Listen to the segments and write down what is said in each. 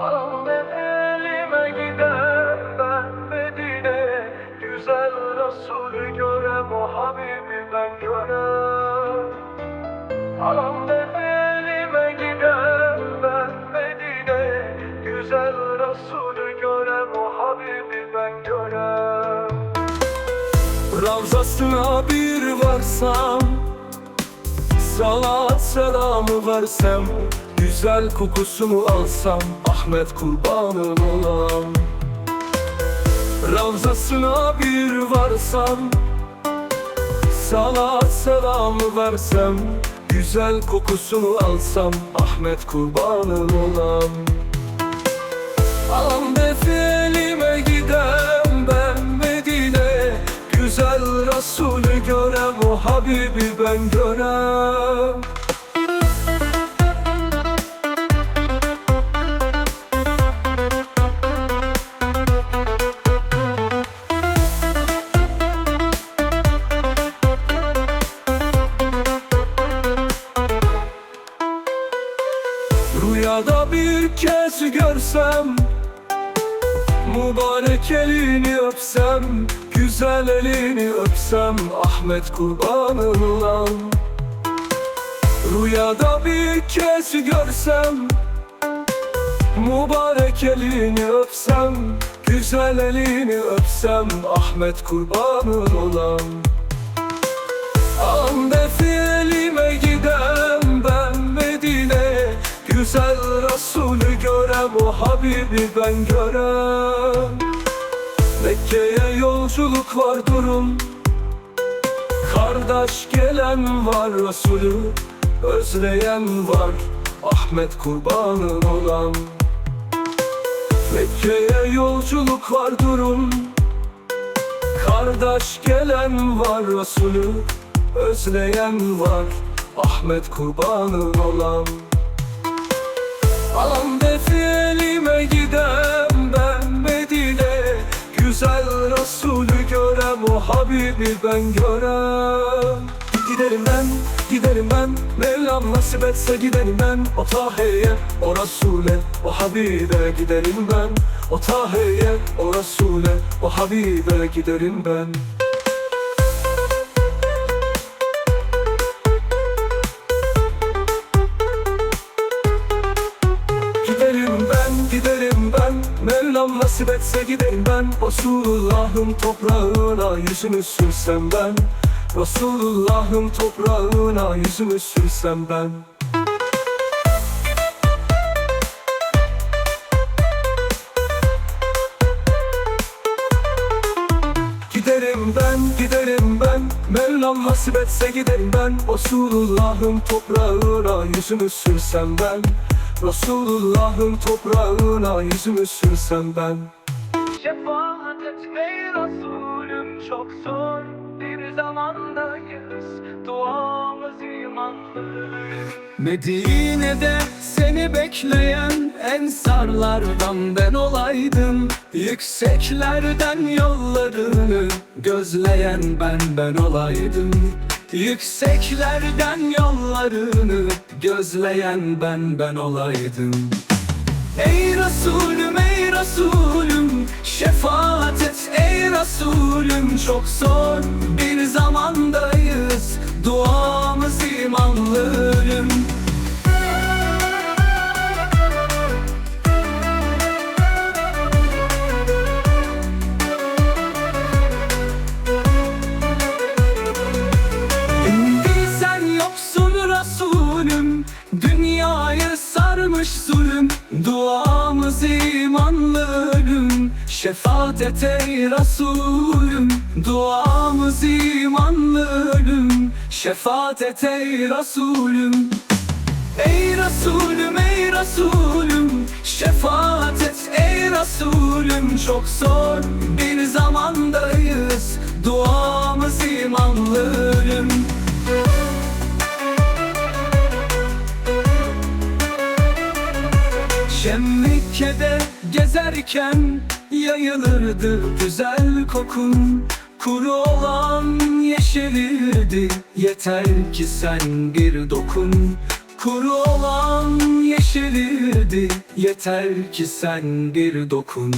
Al elime gider ben Medine. Güzel Resulü görem o Habibi ben görem Al elime gider ben Medine. Güzel Resulü görem o Habibi ben görem Ravzasına bir varsam Salat selamı versem Güzel kokusunu alsam Ahmet kurbanın olam. Ravzasına bir varsam Salat selamı versem Güzel kokusunu alsam Ahmet kurbanın olam. Alam defilime gidem ben Medine Güzel Resulü görem o Habibi ben görem Rüyada bir kez görsem Mübarek elini öpsem Güzel elini öpsem Ahmet kurbanın olam Rüyada bir kez görsem Mübarek elini öpsem Güzel elini öpsem Ahmet kurbanın olam Habibi ben görem. Mekke'ye yolculuk var durun. Kardeş gelen var Resulü Özleyen var. Ahmet kurbanın olam Mekke'ye yolculuk var durun. Kardeş gelen var Resulü Özleyen var. Ahmet kurbanın olam Alam gidem ben Medine. Güzel Resulü görem o Habibi ben görem. Giderim ben, giderim ben Mevlam nasip etse giderim ben. O Tahe'ye, o Resul'e, o Habibe giderim ben. O Tahe'ye, o Resul'e, o Habibe giderim ben Resulullah'ın toprağına yüzümü sürsem ben. Resulullah'ın toprağına yüzümü sürsem ben. Giderim ben, giderim ben. Mevlam nasip etse giderim ben. Resulullah'ın toprağına yüzümü sürsem ben. Resulullah'ın toprağına yüzümü sürsem ben çok zor Bir zamandayız. Duamız imanlı Medine'de seni bekleyen ensarlardan ben olaydım. Yükseklerden yollarını gözleyen ben ben olaydım. Yükseklerden yollarını gözleyen ben ben olaydım. Ey Resulüm ey Resulüm Şefaat et ey Resulüm Çok zor bir zamandayız Şefaat et ey Resulüm Duamız imanlı ölüm. Şefaat ey Resulüm. Ey Resulüm ey Resulüm Şefaat et ey Resulüm. Çok zor bir zamandayız Duamız imanlı ölüm. Şemlikke'de gezerken yayılırdı güzel kokun Kuru olan yeşerirdi yeter ki sen bir dokun Kuru olan yeşerirdi Yeter ki sen bir dokun.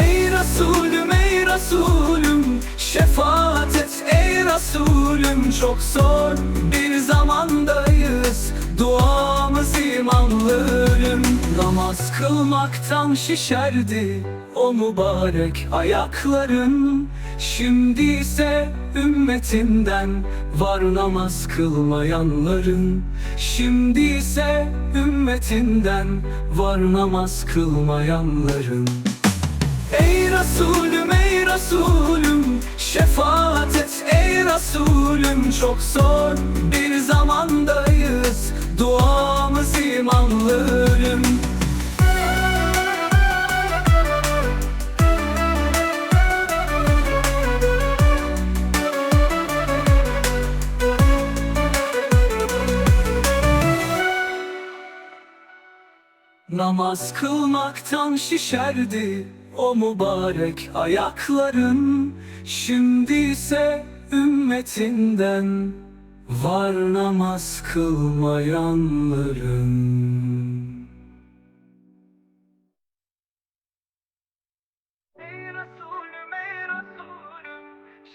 Ey Resulüm ey Resulüm Şefaat et. Ey Resulüm Çok zor bir zamandayız. Duamız imanlı ölüm Namaz kılmaktan şişerdi O mübarek ayakların. Şimdi ise ümmetinden Var namaz kılmayanların. Şimdi ise ümmetinden Var namaz kılmayanların. Ey Resulüm ey Resulüm Şefaat et. Ey Resulüm Çok zor bir zamandayız. Duamız imanlı Namaz kılmaktan şişerdi o mübarek ayakların. Şimdi ise ümmetinden var namaz kılmayanların.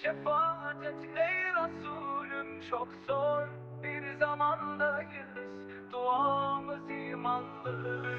Şefaat et. Ey Resulüm Çok zor bir zamandayız Duamız imanlı